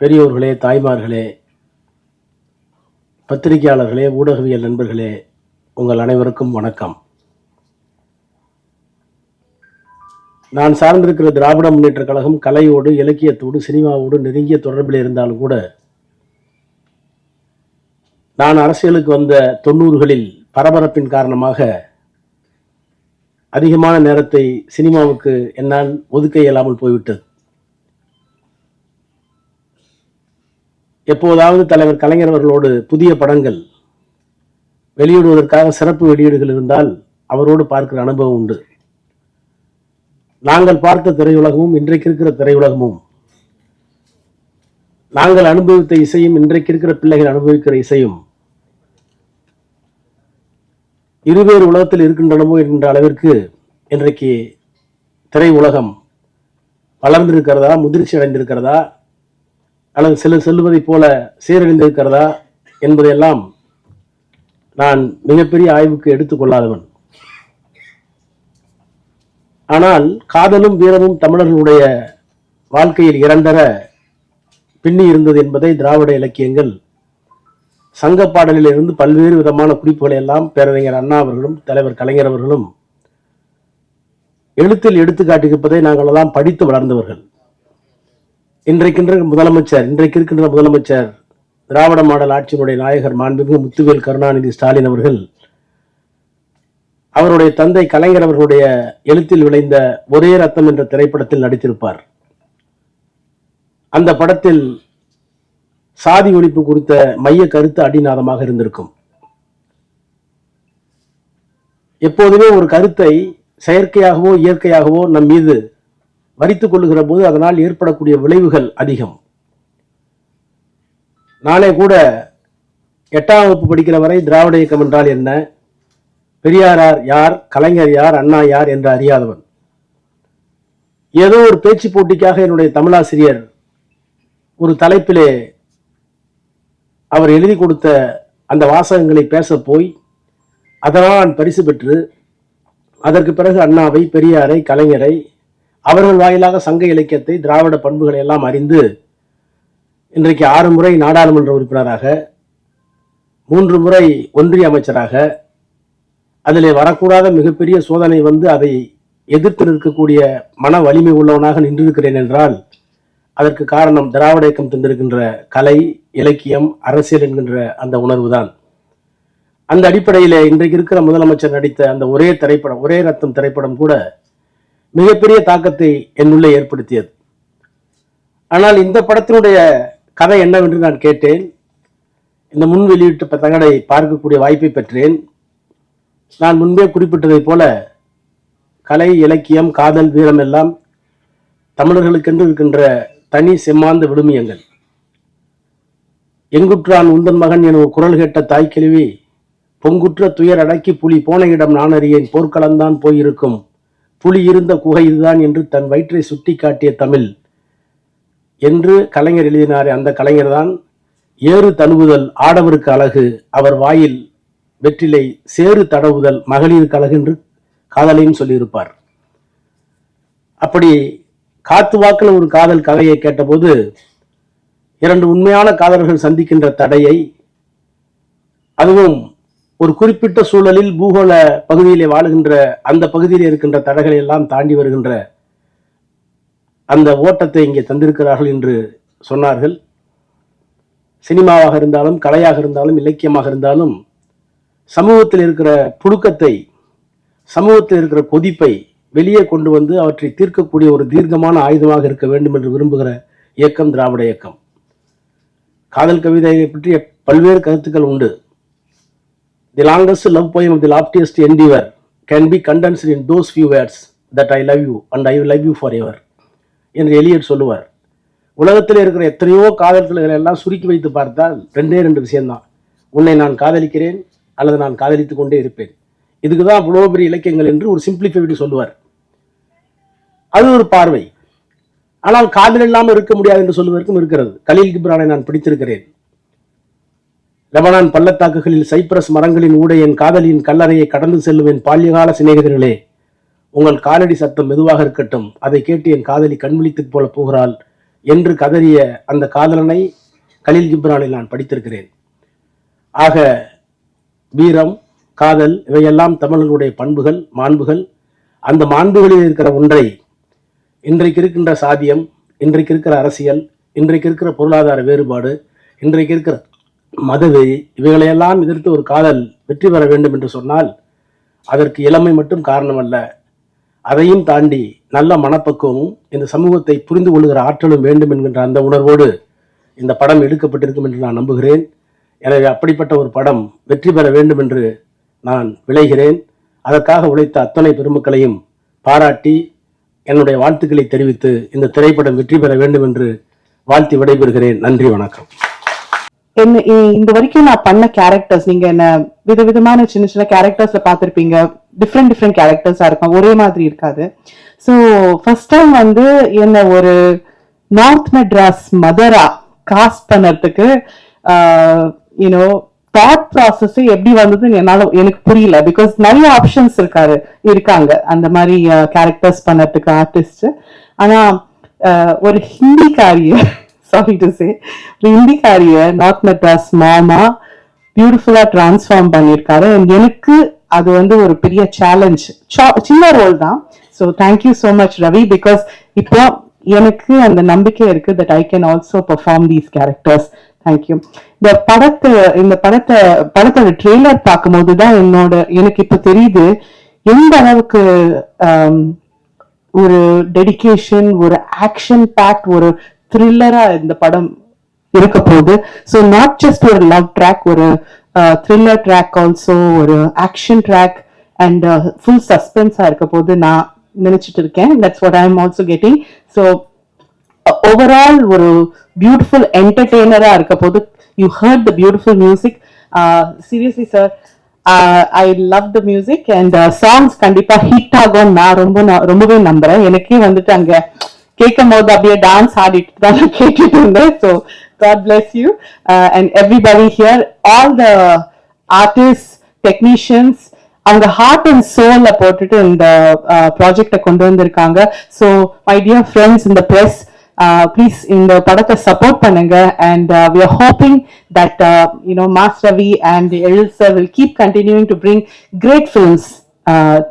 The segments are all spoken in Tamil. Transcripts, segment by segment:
பெரியோர்களே தாய்மார்களே பத்திரிகையாளர்களே ஊடகவியல் நண்பர்களே உங்கள் அனைவருக்கும் வணக்கம். நான் சார்ந்திருக்கிற திராவிட முன்னேற்ற கழகம் கலையோடு இலக்கியத்தோடு சினிமாவோடு நெருங்கிய தொடர்பில் இருந்தாலும் கூட நான் அரசியலுக்கு வந்த தொண்ணூறுகளில் பரபரப்பின் காரணமாக அதிகமான நேரத்தை சினிமாவுக்கு என்னால் ஒதுக்க இயலாமல் போய்விட்டது. எப்போதாவது தலைவர் கலைஞர் அவர்களோடு புதிய படங்கள் வெளியிடுவதற்காக சிறப்பு வெளியீடுகள் இருந்தால் அவரோடு பார்க்கிற அனுபவம் உண்டு. நாங்கள் பார்த்த திரையுலகமும் இன்றைக்கு இருக்கிற திரையுலகமும் நாங்கள் அனுபவித்த இசையும் இன்றைக்கு இருக்கிற பிள்ளைகள் அனுபவிக்கிற இசையும் இருவேறு உலகத்தில் இருக்கின்றனமோ என்கின்ற அளவிற்கு இன்றைக்கு திரை உலகம் வளர்ந்திருக்கிறதா முதிர்ச்சி அடைந்திருக்கிறதா அல்லது சிலர் செல்வதைப் போல சீரழிந்திருக்கிறதா என்பதையெல்லாம் நான் மிகப்பெரிய ஆய்வுக்கு எடுத்துக்கொள்ளாதவன். ஆனால் காதலும் வீரமும் தமிழர்களுடைய வாழ்க்கையில் இரண்டர பின்னி இருந்தது என்பதை திராவிட இலக்கியங்கள் சங்க பாடலில் இருந்து பல்வேறு விதமான குறிப்புகளை எல்லாம் பேரறிஞர் அண்ணா அவர்களும் தலைவர் கலைஞர் அவர்களும் எழுத்தில் எடுத்து காட்டியிருப்பதை நாங்கள் எல்லாம் படித்து வளர்ந்தவர்கள். இன்றைக்கின்ற முதலமைச்சர் இன்றைக்கு இருக்கின்ற முதலமைச்சர் திராவிட மாடல் ஆட்சியினுடைய நாயகர் மாண்புமிகு முத்துவேல் கருணாநிதி ஸ்டாலின் அவர்கள் அவருடைய தந்தை கலைஞர் அவர்களுடைய எழுத்தில் விளைந்த ஒரே ரத்தம் என்ற திரைப்படத்தில் நடித்திருப்பார். அந்த படத்தில் சாதி ஒழிப்பு குறித்த மைய கருத்து அடிநாதமாக இருந்திருக்கும். எப்போதுமே ஒரு கருத்தை செயற்கையாகவோ இயற்கையாகவோ நம் மீது மறித்து கொள்ளுகிற போது அதனால் ஏற்படக்கூடிய விளைவுகள் அதிகம். நானே கூட எட்டாம் வகுப்பு படிக்கிற வரை திராவிட இயக்கம் என்றால் என்ன? பெரியாரார் யார் கலைஞர் யார் அண்ணா யார் என்று அறியாதவன். ஏதோ ஒரு பேச்சு போட்டிக்காக என்னுடைய தமிழாசிரியர் ஒரு தலைப்பிலே அவர் எழுதி கொடுத்த அந்த வாசகங்களை பேச போய் அதனால் நான் பரிசு பெற்று அதற்கு பிறகு அண்ணாவை பெரியாரை கலைஞரை அவர்கள் வாயிலாக சங்க இலக்கியத்தை திராவிட பண்புகளை எல்லாம் அறிந்து இன்றைக்கு ஆறு முறை நாடாளுமன்ற உறுப்பினராக மூன்று முறை ஒன்றிய அமைச்சராக அதிலே வரக்கூடாத மிகப்பெரிய சோதனை வந்து அதை எதிர்த்து நிற்கக்கூடிய மன வலிமை உள்ளவனாக நின்றிருக்கிறேன் என்றால் அதற்கு காரணம் திராவிட இயக்கம் தந்திருக்கின்ற கலை இலக்கியம் அரசியல் என்கின்ற அந்த உணர்வுதான். அந்த அடிப்படையில் இன்றைக்கு இருக்கிற முதலமைச்சர் நடித்த அந்த ஒரே திரைப்படம் ஒரே ரத்தம் திரைப்படம் கூட மிகப்பெரிய தாக்கத்தை என்னுள்ளே ஏற்படுத்தியது. ஆனால் இந்த படத்தினுடைய கதை என்னவென்று நான் கேட்டேன். இந்த முன் வெளியீட்டு தகடை பார்க்கக்கூடிய வாய்ப்பை பெற்றேன். நான் முன்பே குறிப்பிட்டதைப் போல கலை இலக்கியம் காதல் வீரம் எல்லாம் தமிழர்களுக்கென்று இருக்கின்ற தனி செம்மாந்த விடுமியங்கள் எங்குற்றான் உந்தன் மகன் என ஒரு குரல் கேட்ட தாய்க்கெழுவி பொங்குற்ற துயர் அடக்கி புலி போன இடம் நான் அறியேன் போர்க்களம்தான் போயிருக்கும். புலி இருந்த குகை இதுதான் என்று தன் வயிற்றை சுட்டி காட்டிய தமிழ். என்று கலைஞர் எழுதினார் அந்த கலைஞர் தான் ஏறு தழுவுதல் ஆடவருக்கு அழகு அவர் வாயில் வெற்றிலை சேறு தடவுதல் மகளிருக்கு அழகு என்று காதலையும் சொல்லியிருப்பார். அப்படி காத்து வாக்கில் ஒரு காதல் கதையை கேட்டபோது இரண்டு உண்மையான காதலர்கள் சந்திக்கின்ற தடையை அதுவும் ஒரு குறிப்பிட்ட சூழலில் பூகோள பகுதியிலே வாழுகின்ற அந்த பகுதியில் இருக்கின்ற தடைகளை எல்லாம் தாண்டி வருகின்ற அந்த ஓட்டத்தை இங்கே தந்திருக்கிறார்கள் என்று சொன்னார்கள். சினிமாவாக இருந்தாலும் கலையாக இருந்தாலும் இலக்கியமாக இருந்தாலும் சமூகத்தில் இருக்கிற புழுக்கத்தை சமூகத்தில் இருக்கிற கொதிப்பை வெளியே கொண்டு வந்து அவற்றை தீர்க்கக்கூடிய ஒரு தீர்க்கமான ஆயுதமாக இருக்க வேண்டும் என்று விரும்புகிற இயக்கம் திராவிட இயக்கம். காதல் கவிதையை பற்றிய பல்வேறு கருத்துக்கள் உண்டு. The longest love poem the loftiest endeavour can be condensed in those few words that I love you and I love you forever என்று எலியட் சொல்லுவார். உலகத்தில் இருக்கிற எத்தனையோ காதல்களை எல்லாம் சுருக்கி வைத்து பார்த்தால் ரெண்டே ரெண்டு விஷயம்தான். உன்னை நான் காதலிக்கிறேன் அல்லது நான் காதலித்து கொண்டே இருப்பேன். இதுக்கு தான் அவ்வளோ பெரிய இலக்கியங்கள் என்று ஒரு சிம்பிளிஃபைடு சொல்லுவார். அது ஒரு பார்வை. ஆனால் காதல் இல்லாமல் இருக்க முடியாது என்று சொல்வதற்கும் இருக்கிறது. கலீல் கிப்ரானை நான் பிடித்திருக்கிறேன். லெபனான் பள்ளத்தாக்குகளில் சைப்ரஸ் மரங்களின் ஊடே என் காதலியின் கல்லறையை கடந்து செல்லும் என் பால்யகால சிநேகிதர்களே. உங்கள் காலடி சத்தம் மெதுவாக இருக்கட்டும். அதை கேட்டு என் காதலி கண்விழித்து போல போகிறாள் என்று கதறிய அந்த காதலனை கலீல் ஜிப்ரானில் நான் படித்திருக்கிறேன். ஆக வீரம் காதல் இவையெல்லாம் தமிழர்களுடைய பண்புகள் மாண்புகள். அந்த மாண்புகளில் இருக்கிற ஒன்றை இன்றைக்கு இருக்கின்ற சாதியம் இன்றைக்கு இருக்கிற அரசியல் இன்றைக்கு இருக்கிற பொருளாதார வேறுபாடு இன்றைக்கு இருக்கிற மதவெறி இவைகளையெல்லாம் எதிர்த்து ஒரு காதல் வெற்றி பெற வேண்டும் என்று சொன்னால் அதற்கு இளமை மட்டும் காரணமல்ல. அதையும் தாண்டி நல்ல மனப்பக்குவமும் இந்த சமூகத்தை புரிந்து கொள்கிற ஆற்றலும் வேண்டும் என்கின்ற அந்த உணர்வோடு இந்த படம் எடுக்கப்பட்டிருக்கும் என்று நான் நம்புகிறேன். எனவே அப்படிப்பட்ட ஒரு படம் வெற்றி பெற வேண்டும் என்று நான் விளைகிறேன். அதற்காக உழைத்த அத்தனை பெருமக்களையும் பாராட்டி என்னுடைய வாழ்த்துக்களை தெரிவித்து இந்த திரைப்படம் வெற்றி பெற வேண்டும் என்று வாழ்த்தி விடைபெறுகிறேன். நன்றி வணக்கம். என்ன இந்த வரைக்கும் நான் பண்ண கேரக்டர்ஸ் நீங்க என்ன விதவிதமான சின்ன சின்ன கேரக்டர்ஸ்ல பார்த்துருப்பீங்க. டிஃப்ரெண்ட் டிஃப்ரெண்ட் கேரக்டர்ஸா இருக்கும். ஒரே மாதிரி இருக்காது. ஸோ ஃபர்ஸ்ட் டைம் வந்து என்ன ஒரு நார்த் மெட்ராஸ் மதரா காஸ்ட் பண்ணறதுக்கு யூனோ தாட் ப்ராசஸ் எப்படி வந்ததுன்னு என்னால எனக்கு புரியல. பிகாஸ் நிறைய ஆப்ஷன்ஸ் இருக்காரு இருக்காங்க. அந்த மாதிரி கேரக்டர்ஸ் பண்ணறதுக்கு ஆர்டிஸ்ட் ஆனா ஒரு ஒரு ஹிந்திக்காரிய சாரி டு சே ஒரு நார்த் மெட்ராஸ் மாமா பியூட்டிஃபுல்லா டிரான்ஸ்ஃபார்ம் பண்ணியிருக்காரு. எனக்கு அது வந்து ஒரு பெரிய சேலஞ்ச் சின்ன ரோல் தான். So thank you so much Ravi because இப்போ எனக்கு அந்த நம்பிக்கை இருக்கு that I can also perform these characters thank you இந்த படத்தை இந்த படத்தை படத்தோட ட்ரெய்லர் பார்க்கும்போது தான் என்னோட எனக்கு இப்போ தெரியுது எந்த அளவுக்கு um, ஒரு டெடிகேஷன் ஒரு ஆக்ஷன் பேக் ஒரு த்ரில்லரா இந்த படம் இருக்க போகுது. ஸோ நாட் ஜஸ்ட் ஒரு லவ் ட்ராக் ஒரு த்ரில்லர் ட்ராக் ஆல்சோ ஒரு ஆக்ஷன் ட்ராக் அண்ட் ஃபுல் சஸ்பென்ஸா இருக்க போது நான் நினைச்சிட்டு இருக்கேன். That's what I am also getting so overall ஒரு பியூட்டிஃபுல் என்டர்டெய்னரா இருக்க போது you heard the beautiful music seriously sir I love the music and songs கண்டிப்பா ஹிட் ஆகும் நான் ரொம்ப ரொம்பவே நம்புறேன். எனக்கே வந்துட்டு அங்க கேட்கும் போது அப்படியே டான்ஸ் ஆடிட்டு தான் நான் கேட்டுட்டு இருந்தேன் so God bless you and everybody here all the artist technicians அவங்க ஹார்ட் அண்ட் சோல்ல போட்டுட்டு இந்த ப்ராஜெக்டை கொண்டு வந்திருக்காங்க. ஸோ மை டியர் ஃப்ரெண்ட்ஸ் இந்த ப்ரெஸ் ப்ளீஸ் இந்த படத்தை சப்போர்ட் பண்ணுங்க. And we are hoping that you know mass Ravi and Ezhil sir will keep continuing to bring great films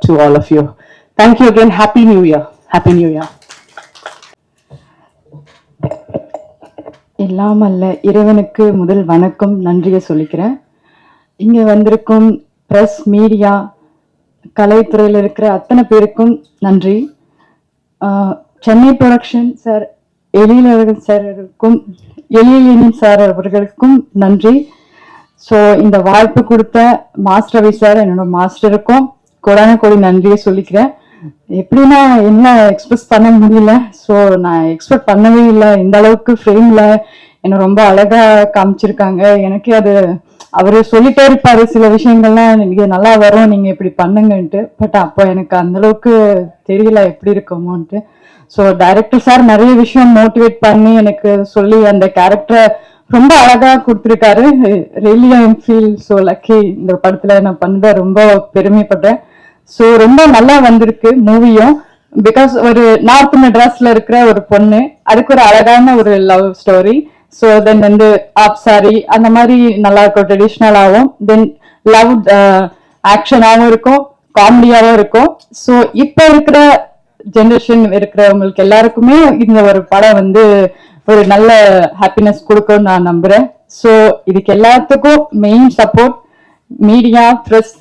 to all of you thank you again happy new year happy new year எல்லாம் அல்ல இறைவனுக்கு முதல் வணக்கம் நன்றியை சொல்லிக்கிறேன். இங்கே வந்திருக்கும் ப்ரெஸ் மீடியா கலைத்துறையில் இருக்கிற அத்தனை பேருக்கும் நன்றி. சென்னை ப்ரொடக்ஷன் சார் எழிலழகன் சாரருக்கும் எழிலனின் சார் அவர்களுக்கும் நன்றி. ஸோ இந்த வாய்ப்பு கொடுத்த மாஸ்டர் ரவி சார் என்னோட மாஸ்டருக்கும் கோடான கோடி நன்றியை சொல்லிக்கிறேன். எப்படின்னா என்ன எக்ஸ்பிரஸ் பண்ண முடியல. ஸோ நான் எக்ஸ்பெக்ட் பண்ணவே இல்லை. இந்த அளவுக்கு ஃப்ரேம்ல என்னை ரொம்ப அழகா காமிச்சிருக்காங்க. எனக்கே அது அவரு சொல்லிட்டே இருப்பாரு சில விஷயங்கள்லாம் நீங்க நல்லா வரும் நீங்க இப்படி பண்ணுங்கன்ட்டு. பட் அப்போ எனக்கு அந்த அளவுக்கு தெரியல எப்படி இருக்குமோன்ட்டு. ஸோ டைரக்டர் சார் நிறைய விஷயம் மோட்டிவேட் பண்ணி எனக்கு சொல்லி அந்த கேரக்டரை ரொம்ப அழகா கொடுத்துருக்காரு. Really I feel so lucky இந்த படத்துல நான் பண்ணத ரொம்ப பெருமைப்படுறேன். ஸோ ரொம்ப நல்லா வந்திருக்கு மூவியும். பிகாஸ் ஒரு நார்த் மெட்ராஸ்ல இருக்கிற ஒரு பொண்ணு அதுக்கு ஒரு அழகான ஒரு லவ் ஸ்டோரி ஸோ தென் வந்து ஆப் சாரி அந்த மாதிரி நல்லா இருக்கும் ட்ரெடிஷ்னலாகவும் தென் லவ் ஆக்ஷனாகவும் இருக்கும் காமெடியாகவும் இருக்கும். ஸோ இப்போ இருக்கிற ஜென்ரேஷன் இருக்கிறவங்களுக்கு எல்லாருக்குமே இந்த ஒரு படம் வந்து ஒரு நல்ல ஹாப்பினஸ் கொடுக்கும்னு நான் நம்புறேன். ஸோ இதுக்கு எல்லாத்துக்கும் மெயின் சப்போர்ட் மீடியா ப்ரெஸ்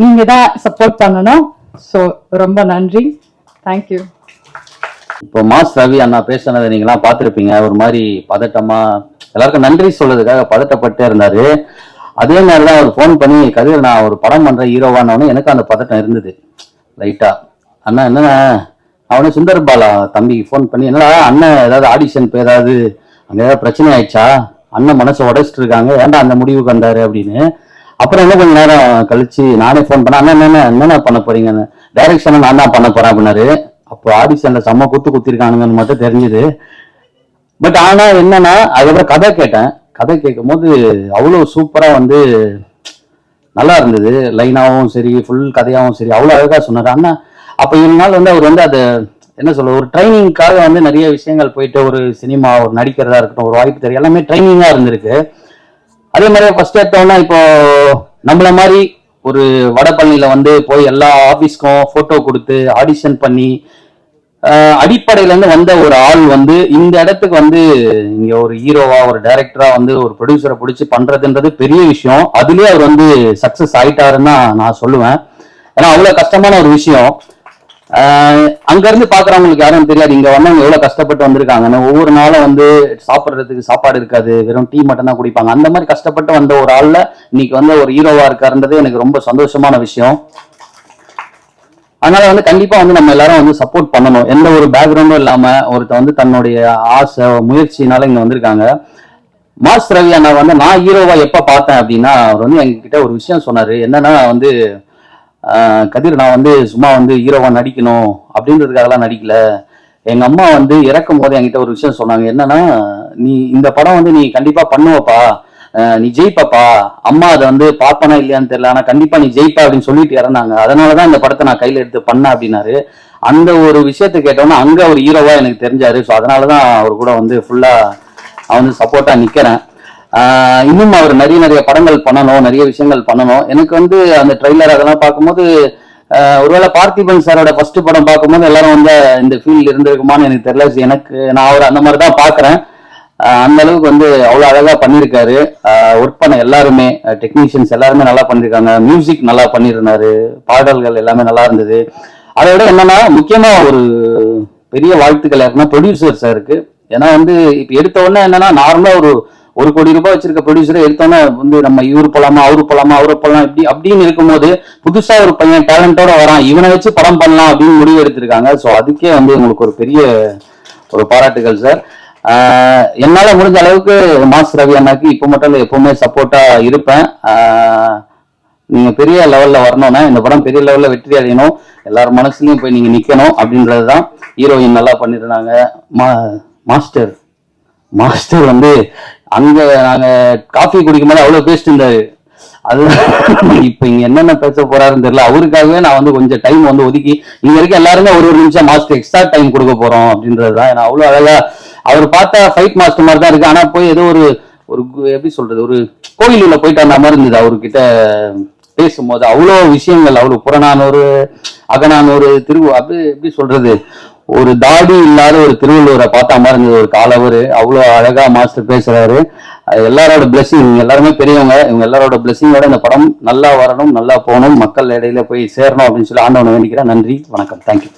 நீங்க தான் சப்போர்ட் பண்ணணும். ஸோ ரொம்ப நன்றி. தேங்க்யூ இப்போ மாஸ் ரவி அண்ணா பேசுனதை நீங்களாம் பார்த்துருப்பீங்க. ஒரு மாதிரி பதட்டமா எல்லாருக்கும் நன்றி சொல்றதுக்காக பதட்டப்பட்டே இருந்தாரு. அதே மாதிரி தான் அவர் ஃபோன் பண்ணி கதிர் நான் ஒரு படம் பண்ற ஹீரோவானவனே எனக்கு அந்த பதட்டம் இருந்தது. லைட்டா. அண்ணா என்னண்ணா? அவனே சுந்தர் பாலா தம்பிக்கு ஃபோன் பண்ணி என்னடா அண்ணன் ஏதாவது ஆடிஷன் போய் ஏதாவது அங்கே ஏதாவது பிரச்சனை ஆயிடுச்சா? அண்ணன் மனசை உடைச்சிட்டு இருக்காங்க. ஏன்டா அந்த முடிவுக்கு வந்தாரு அப்படின்னு அப்புறம் என்ன கொஞ்ச நேரம் கழிச்சு நானே ஃபோன் பண்ணேன் அண்ணா என்ன என்னென்ன பண்ண போறீங்கன்னு. டைரக்ஷன் நான் தான் பண்ண போறேன் அப்படின்னாரு. அப்போ ஆடிஷன்ல செம்ம குத்து குத்திருக்கானுங்கன்னு மட்டும் தெரிஞ்சுது. பட் ஆனா என்னன்னா அதுக்கப்புறம் கதை கேட்டேன். கதை கேட்கும் போது அவ்வளோ சூப்பரா வந்து நல்லா இருந்தது. லைனாவும் சரி ஃபுல் கதையாகவும் சரி அவ்வளோ அழகா சொன்னார். அண்ணா அப்போ இரு நாள் வந்து அவர் வந்து அதை என்ன சொல்ல ஒரு ட்ரைனிங்காக வந்து நிறைய விஷயங்கள் போயிட்டு ஒரு சினிமா ஒரு நடிக்கிறதா இருக்கட்டும் ஒரு வாய்ப்பு தெரியும் எல்லாமே ட்ரைனிங்கா இருந்திருக்கு. அதே மாதிரி ஃபர்ஸ்ட் எடுத்தோம்னா இப்போ நம்மள மாதிரி ஒரு வடபழனியில வந்து போய் எல்லா ஆபீஸ்க்கும் போட்டோ கொடுத்து ஆடிஷன் பண்ணி அடிப்படையிலேருந்து அடிப்படையில இருந்து வந்த ஒரு ஆள் வந்து இந்த இடத்துக்கு வந்து இங்க ஒரு ஹீரோவா ஒரு டைரக்டரா வந்து ஒரு ப்ரொடியூசரை பிடிச்சி பண்றதுன்றது பெரிய விஷயம். அதுலயே அவர் வந்து சக்சஸ் ஆயிட்டாருன்னு தான் நான் சொல்லுவேன். ஏன்னா அவ்வளவு கஷ்டமான ஒரு விஷயம். அங்க இருந்து பாக்குறவங்களுக்கு யாரும் தெரியாது. இங்க வந்தவங்க எவ்வளவு கஷ்டப்பட்டு வந்திருக்காங்கன்னு. ஒவ்வொரு நாளும் வந்து சாப்பிடுறதுக்கு சாப்பாடு இருக்காது. வெறும் டீ மட்டும் தான் குடிப்பாங்க. அந்த மாதிரி கஷ்டப்பட்டு வந்த ஒரு ஆள்ல இன்னைக்கு வந்து ஒரு ஹீரோவா இருக்காருன்றது எனக்கு ரொம்ப சந்தோஷமான விஷயம். அதனால வந்து கண்டிப்பா வந்து நம்ம எல்லாரும் வந்து சப்போர்ட் பண்ணணும். எந்த ஒரு பேக்ரவுண்டும் இல்லாம ஒருத்தர் வந்து தன்னுடைய ஆசை முயற்சினால இங்க வந்திருக்காங்க. மாஸ் ரவி அண்ணா வந்து நான் ஹீரோவா எப்ப பார்த்தேன் அப்படின்னா அவர் வந்து எங்ககிட்ட ஒரு விஷயம் சொன்னாரு. என்னன்னா வந்து கதிர் நான் வந்து சும்மா வந்து ஹீரோவா நடிக்கணும் அப்படின்றதுக்காகலாம் நடிக்கல. எங்க அம்மா வந்து இறக்கும் போது என்கிட்ட ஒரு விஷயம் சொன்னாங்க. என்னன்னா நீ இந்த படம் வந்து நீ கண்டிப்பா பண்ணுவப்பா. நீ ஜெயிப்பப்பா. அம்மா அதை வந்து பார்ப்பனா இல்லையான்னு தெரியல. ஆனா கண்டிப்பா நீ ஜெயிப்பா அப்படின்னு சொல்லிட்டு இறந்தாங்க. அதனாலதான் இந்த படத்தை நான் கையில எடுத்து பண்ணேன் அப்படின்னாரு. அந்த ஒரு விஷயத்தை கேட்டோன்னா அங்க ஒரு ஹீரோவா எனக்கு தெரிஞ்சாரு. ஸோ அதனாலதான் அவர் கூட வந்து ஃபுல்லா நான் வந்து சப்போர்ட்டா நிக்கிறேன். இன்னும் அவர் நிறைய நிறைய படங்கள் பண்ணணும் நிறைய விஷயங்கள் பண்ணணும். எனக்கு வந்து அந்த ட்ரெய்லர் அதெல்லாம் பார்க்கும்போது ஒருவேளை பார்த்திபன் சாரோட ஃபர்ஸ்ட் படம் பார்க்கும்போது எல்லாரும் வந்து இந்த ஃபீல்ட் இருந்திருக்குமான்னு எனக்கு தெரியல. எனக்கு நான் அவர் அந்த மாதிரி தான் பார்க்குறேன். அந்த அளவுக்கு வந்து அவ்வளோ அழகாக பண்ணியிருக்காரு. ஒர்க் பண்ண எல்லாருமே டெக்னீஷியன்ஸ் எல்லாருமே நல்லா பண்ணியிருக்காங்க. மியூசிக் நல்லா பண்ணியிருந்தாரு. பாடல்கள் எல்லாமே நல்லா இருந்தது. அதை விட என்னன்னா முக்கியமா ஒரு பெரிய வாழ்த்துக்கள் யாருன்னா ப்ரொடியூசர் சாருக்கு ஏன்னா வந்து இப்போ எடுத்த உடனே என்னன்னா நார்மலாக ஒரு ஒரு கோடி ரூபாய் வச்சிருக்க ப்ரொடியூசரை எடுத்தோன்னா வந்து நம்ம இவரு போலாமா அவரு போலாமா அவரு போலாம் இப்படி அப்படின்னு இருக்கும்போது புதுசா ஒரு பையன் டேலண்டோட வரான் இவனை வச்சு படம் பண்ணலாம் அப்படின்னு முடிவு எடுத்திருக்காங்க. ஸோ அதுக்கே வந்து உங்களுக்கு ஒரு பெரிய ஒரு பாராட்டுகள் சார் என்னால முடிஞ்ச அளவுக்கு மாஸ் ரவி அண்ணாக்கு இப்போ மட்டும் இல்லை எப்பவுமே சப்போர்ட்டா இருப்பேன். நீங்க பெரிய லெவல்ல வரணும்னா இந்த படம் பெரிய லெவல்ல வெற்றி அடையணும். எல்லார் மனசுலயும் போய் நீங்க நிக்கணும் அப்படின்றதுதான். ஹீரோயின் நல்லா பண்ணிருந்தாங்க. மா மாஸ்டர் மாஸ்டர் வந்து அங்க நாங்க காஃபி குடிக்கும் போது அவ்வளவு பேசிட்டு இருந்தாரு அது இப்ப இங்க என்னென்ன பேச போறாருன்னு தெரியல. அவருக்காகவே நான் வந்து கொஞ்சம் டைம் வந்து ஒதுக்கி இங்க இருக்க எல்லாருமே ஒரு ஒரு நிமிஷம் மாஸ்டர் எக்ஸ்ட்ரா டைம் கொடுக்க போறோம் அப்படின்றதுதான் ஏன்னா அவ்வளவு அழகா அவர் பார்த்தா ஃபைட் மாஸ்டர் மாதிரி தான் இருக்கு. ஆனா போய் ஏதோ ஒரு ஒரு எப்படி சொல்றது ஒரு கோயில் உள்ள போயிட்டு அந்த மாதிரி இருந்தது அவர்கிட்ட பேசும்போது. அவ்வளோ விஷயங்கள் அவ்வளவு புறநானூறு அகநானூறு திரு அது எப்படி சொல்றது ஒரு தாடி இல்லாத ஒரு திருவள்ளுவரை பார்த்தா மாதிரி இருந்தது. ஒரு காலவர் அவ்வளோ அழகா மாஸ்டர் பேசுறாரு. எல்லாரோட பிளெஸிங் எல்லாருமே பெரியவங்க. இவங்க எல்லாரோட பிளெஸிங்கோட இந்த படம் நல்லா வரணும் நல்லா போகணும். மக்கள் இடையில போய் சேரணும் அப்படின்னு சொல்லி ஆண்டவனை வேண்டிக்கிறேன். நன்றி வணக்கம். தேங்க்யூ